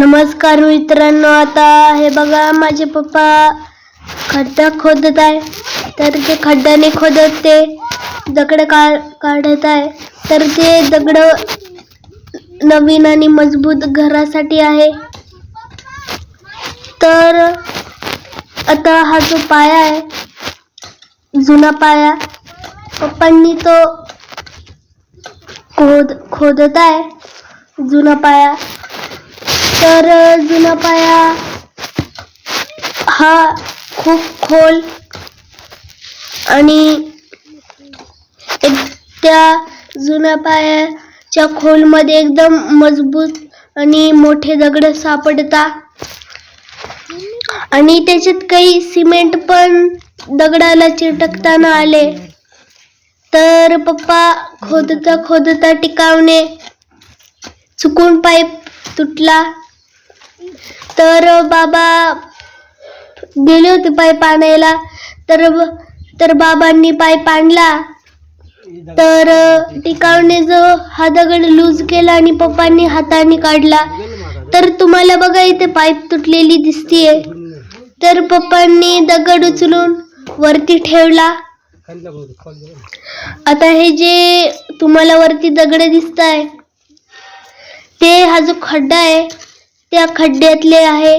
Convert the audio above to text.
नमस्कार मित्रांनो आता हे बघा माझे पप्पा खड्डा खोदत आहे. तर ते खड्ड्याने खोदत ते दगड का काढत आहे. तर ते दगड नवीन आणि मजबूत घरासाठी आहे. तर आता हा जो पाया आहे जुना पाया पप्पांनी तो खोद खोदत आहे. जुना पाया तर जुना पाया हा खूप खोल आणि त्या जुन्या पायाच्या खोलमध्ये एकदम मजबूत आणि मोठे दगड सापडतात आणि त्याच्यात काही सिमेंट पण दगडाला चिटकताना आले. तर पप्पा खोदता खोदता टिकावणे. चुकून पाईप तुटला. तर बाबा गेले होते पाईप आणायला तर तर बाबांनी पाईप आणला तर टिकावने जो हा दगड लूज केला आणि पप्पांनी हाताने काढला. तर तुम्हाला बघा इथे पाईप तुटलेली दिसतीये. तर पप्पांनी दगड उचलून वरती ठेवला. आता हे जे तुम्हाला वरती दगड दिसत आहे ते हा जो खड्डा आहे त्या खड्ड्यातले आहे.